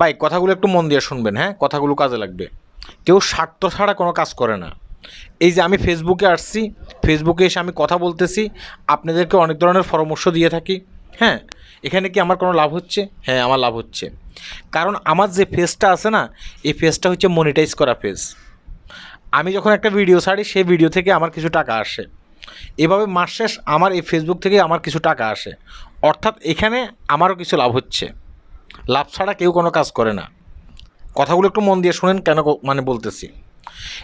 ভাই, কথাগুলো একটু মন দিয়ে শুনবেন হ্যাঁ? কথাগুলো কাজে লাগবে। কেউ স্বার্থ ছাড়া কোনো কাজ করে না। এই যে আমি ফেসবুকে আসছি ফেসবুকে এসে আমি কথা বলতেছি, আপনাদেরকে অনেক ধরনের পরামর্শ দিয়ে থাকি হ্যাঁ? এখানে কি আমার কোনো লাভ হচ্ছে? হ্যাঁ আমার লাভ হচ্ছে। কারণ আমার যে ফেসটা আছে না, এই ফেসটা হচ্ছে মনিটাইজ করা ফেস আমি যখন একটা ভিডিও ছাড়ি, সেই ভিডিও থেকে আমার কিছু টাকা আসে। এভাবে মাস শেষ আমার এই ফেসবুক থেকে আমার কিছু টাকা আসে। অর্থাৎ এখানে আমারও কিছু লাভ হচ্ছে। লাভ ছাড়া কেউ কোনো কাজ করে না। কথাগুলো একটু মন দিয়ে শুনেন কেন মানে বলতেছি।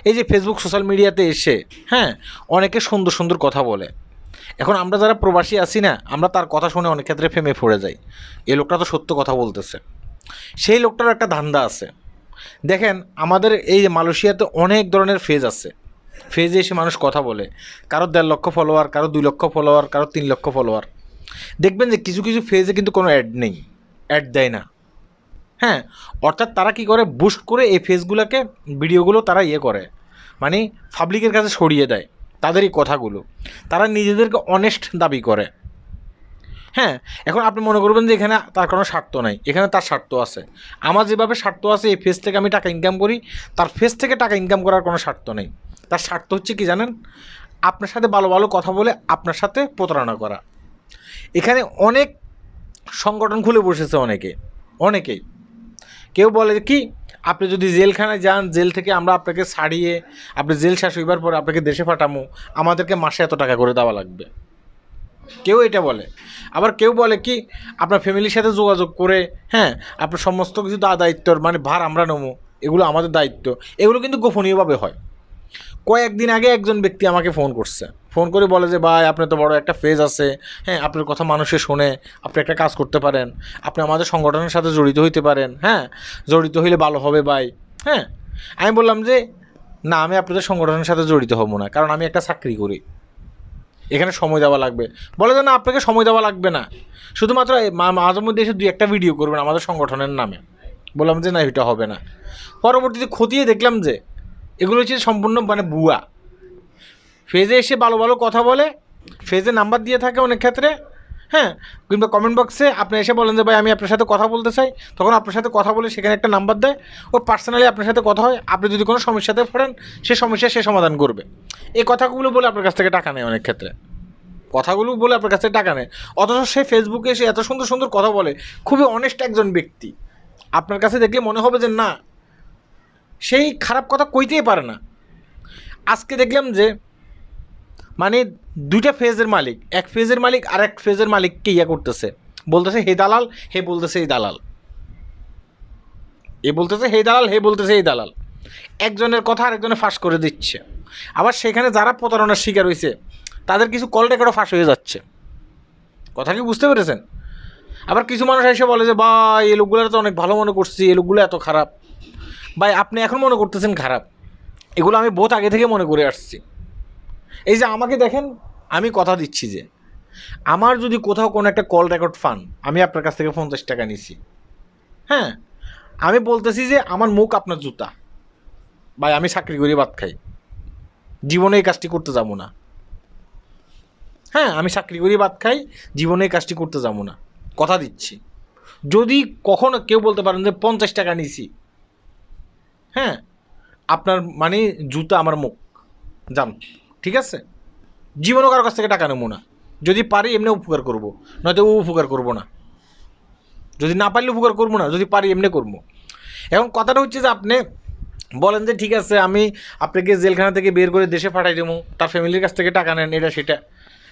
এই যে ফেসবুক সোশ্যাল মিডিয়াতে এসে হ্যাঁ অনেকে সুন্দর সুন্দর কথা বলে। এখন আমরা যারা প্রবাসী আছি না, আমরা তার কথা শুনে অনেক ক্ষেত্রে ফেমে পড়ে যাই। এই লোকটা তো সত্য কথা বলতেছে। সেই লোকটার একটা ধান্দা আছে। দেখেন, আমাদের এই মালয়েশিয়াতে অনেক ধরনের ফেজ আছে। ফেজে এসে মানুষ কথা বলে। কারও দেড় লক্ষ ফলোয়ার কারও দুই লক্ষ ফলোয়ার কারও তিন লক্ষ ফলোয়ার দেখবেন যে কিছু কিছু ফেজে কিন্তু কোনো অ্যাড নেই। অ্যাড দেয় না। হ্যাঁ অর্থাৎ তারা কি করে? বুস্ট করে এই ফেসগুলোকে, ভিডিওগুলো তারা ইয়ে করে। মানে পাবলিকের কাছে সরিয়ে দেয় তাদের এই কথাগুলো। তারা নিজেদেরকে অনেস্ট দাবি করে। হ্যাঁ এখন আপনি মনে করবেন যে এখানে তার কোনো স্বার্থ নাই। এখানে তার স্বার্থ আছে। আমার যেভাবে স্বার্থ আছে, এই ফেস থেকে আমি টাকা ইনকাম করি, তার ফেস থেকে টাকা ইনকাম করার কোনো স্বার্থ নেই। তার স্বার্থ হচ্ছে কি জানেন? আপনার সাথে ভালো ভালো কথা বলে আপনার সাথে প্রতারণা করা। এখানে অনেক সংগঠন খুলে বসেছে অনেকে, অনেকেই। কেউ বলে কি, আপনি যদি জেলখানায় যান, জেল থেকে আমরা আপনাকে ছাড়িয়ে, আপনি জেল শেষ হইবার পরে আপনাকে দেশে পাঠামো, আমাদেরকে মাসে এত টাকা করে দেওয়া লাগবে। কেউ এটা বলে। আবার কেউ বলে কি, আপনার ফ্যামিলির সাথে যোগাযোগ করে হ্যাঁ আপনার সমস্ত কিছু দায়িত্বর মানে ভার আমরা নেব, এগুলো আমাদের দায়িত্ব। এগুলো কিন্তু গোপনীয়ভাবে হয়। কয়েকদিন আগে একজন ব্যক্তি আমাকে ফোন করছে। ফোন করে বলে যে, ভাই, আপনার তো বড় একটা ফেজ আছে। হ্যাঁ আপনার কথা মানুষে শোনে। আপনি একটা কাজ করতে পারেন। আপনি আমাদের সংগঠনের সাথে জড়িত হইতে পারেন। হ্যাঁ জড়িত হইলে ভালো হবে, ভাই। হ্যাঁ আমি বললাম যে, না, আমি আপনাদের সংগঠনের সাথে জড়িত হব না। কারণ আমি একটা চাকরি করি। এখানে সময় দেওয়া লাগবে। বলে যে, না, আপনাকে সময় দেওয়া লাগবে না। শুধুমাত্র মাঝে মধ্যে এসে দুই একটা ভিডিও করবেন আমাদের সংগঠনের নামে। বললাম যে, না, এটা হবে না। পরবর্তীতে খতিয়ে দেখলাম যে, এগুলো হচ্ছে সম্পূর্ণ মানে বুয়া ফেজে এসে ভালো ভালো কথা বলে, ফেজে নাম্বার দিয়ে থাকে অনেক ক্ষেত্রে হ্যাঁ? কিংবা কমেন্ট বক্সে আপনি এসে বলেন যে, ভাই, আমি আপনার সাথে কথা বলতে চাই। তখন আপনার সাথে কথা বলে সেখানে একটা নাম্বার দেয়। ও পার্সোনালি আপনার সাথে কথা হয়। আপনি যদি কোনো সমস্যাতে পড়েন, সে সমস্যা সে সমাধান করবে। এই কথাগুলো বলে আপনার কাছ থেকে টাকা নেয় অনেক ক্ষেত্রে। কথাগুলো বলে আপনার কাছ টাকা নেয়। অথচ সে ফেসবুকে এসে এত সুন্দর সুন্দর কথা বলে, খুবই অনেস্ট একজন ব্যক্তি। আপনার কাছে দেখলে মনে হবে যে, না, সেই খারাপ কথা কইতেই পারে না। আজকে দেখলাম যে মানে দুইটা ফেজের মালিক, এক ফেজের মালিক আর এক ফেজের মালিককে ইয়া করতেছে। বলতেছে, হে দালাল, হে বলতেছে, এই দালাল। এ বলতেছে, হে দালাল, হে বলতেছে, এই দালাল। একজনের কথা আরেকজনে ফাঁস করে দিচ্ছে। আবার সেখানে যারা প্রতারণার শিকার হয়েছে তাদের কিছু কল রেকর্ডও ফাঁস হয়ে যাচ্ছে। কথা কি বুঝতে পেরেছেন? আবার কিছু মানুষ এসে বলে যে, ভাই, এই লোকগুলো তো অনেক ভালো মনে করছি, এই লোকগুলো এত খারাপ। ভাই, আপনি এখন মনে করতেছেন খারাপ। এগুলো আমি বহুত আগে থেকে মনে করে আসছি। এই যে আমাকে দেখেন, আমি কথা দিচ্ছি যে, আমার যদি কোথাও কোনো একটা কল রেকর্ড ফান আমি আপনার কাছ থেকে পঞ্চাশ টাকা নিছি। হ্যাঁ? আমি বলতেছি যে, আমার মুখ আপনার জুতা। ভাই, আমি চাকরি করি, ভাত খাই। জীবনে এই কাজটি করতে যাব না। হ্যাঁ আমি চাকরি করি, ভাত খাই, জীবনে এই কাজটি করতে যাব না। কথা দিচ্ছি। যদি কখনো কেউ বলতে পারেন যে, পঞ্চাশ টাকা নিছি। হ্যাঁ? আপনার মানে জুতা, আমার মুখ। যান। ঠিক আছে? জীবনও কারোর কাছ থেকে টাকা নেব না। যদি পারি এমনি উপকার করব। নয়তো উপকার করব না। যদি না পারলে উপকার করব না, যদি পারি, এমনি করব। এখন কথাটা হচ্ছে যে আপনি বলেন যে, ঠিক আছে, আমি আপনাকে জেলখানা থেকে বের করে দেশে পাঠাই দেবো। তার ফ্যামিলির কাছ থেকে টাকা নেন, এটা সেটা।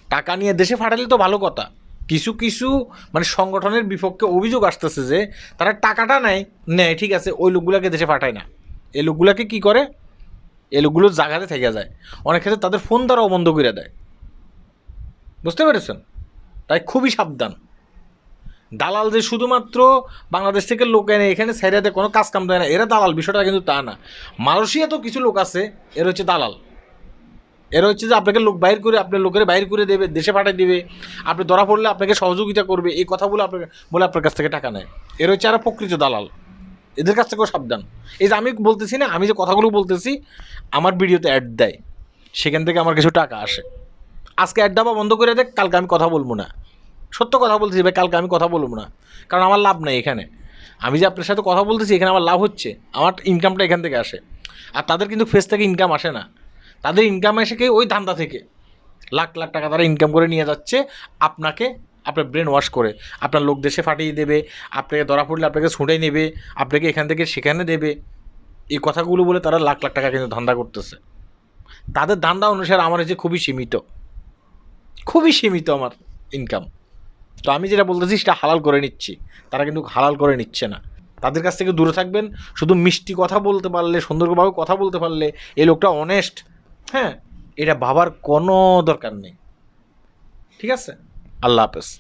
টাকা নিয়ে দেশে পাঠালে তো ভালো কথা। কিছু কিছু মানে সংগঠনের বিপক্ষে অভিযোগ আসতেছে যে, তারা টাকাটা নেয় নেয়, ঠিক আছে, ওই লোকগুলোকে দেশে পাঠায় না। এই লোকগুলোকে কী করে? এই লোকগুলো জায়গাতে থেকে যায়। অনেক ক্ষেত্রে তাদের ফোন দ্বারাও বন্ধ করে দেয়। বুঝতে পেরেছেন? তাই খুবই সাবধান। দালাল যে শুধুমাত্র বাংলাদেশ থেকে লোক এনে এখানে সাইডাতে কোনো কাজ কাম দেয় না। এরা দালাল, বিষয়টা কিন্তু তা না। মালয়েশিয়া তো কিছু লোক আছে, এর হচ্ছে দালাল। এর হচ্ছে যে আপনাকে লোক বাইর করে আপনার লোকের বাইর করে দেবে, দেশে পাঠিয়ে দেবে। আপনি ধরা পড়লে আপনাকে সহযোগিতা করবে। এই কথা বলে আপনাকে, বলে আপনার কাছ থেকে টাকা নেয়। এর হচ্ছে আর প্রকৃত দালাল। এদের কাছ থেকেও সাবধান। এই যে আমি বলতেছি না, আমি যে কথাগুলো বলতেছি, আমার ভিডিওতে অ্যাড দেয়। সেখান থেকে আমার কিছু টাকা আসে। আজকে অ্যাড দেওয়া বন্ধ করে দেখ কালকে আমি কথা বলব না। সত্য কথা বলতেছি ভাই, কালকে আমি কথা বলব না। কারণ আমার লাভ নেই এখানে। আমি যে আপনার সাথে কথা বলতেছি, এখানে আমার লাভ হচ্ছে। আমার ইনকামটা এখান থেকে আসে। আর তাদের কিন্তু ফেস থেকে ইনকাম আসে না। তাদের ইনকাম আসে কি ওই ধান্দা থেকে? লাখ লাখ টাকা তারা ইনকাম করে নিয়ে যাচ্ছে। আপনাকে আপনার ব্রেন ওয়াশ করে, আপনার লোক দেশে ফাটিয়ে দেবে, আপনাকে ধরা পড়লে আপনাকে ছুঁড়ে নেবে, আপনাকে এখান থেকে সেখানে দেবে। এই কথাগুলো বলে তারা লাখ লাখ টাকা কিন্তু ধান্দা করতেছে। তাদের ধান্দা অনুসারে আমার হচ্ছে খুবই সীমিত। খুবই সীমিত আমার ইনকাম তো আমি যেটা বলতেছি সেটা হালাল করে নিচ্ছি। তারা কিন্তু হালাল করে নিচ্ছে না। তাদের কাছ থেকে দূরে থাকবেন, শুধু মিষ্টি কথা বলতে পারলে, সুন্দরভাবে কথা বলতে পারলে এই লোকটা অনেস্ট হ্যাঁ এটা ভাবার কোনো দরকার নেই। ঠিক আছে? अल्लाह हाफिज़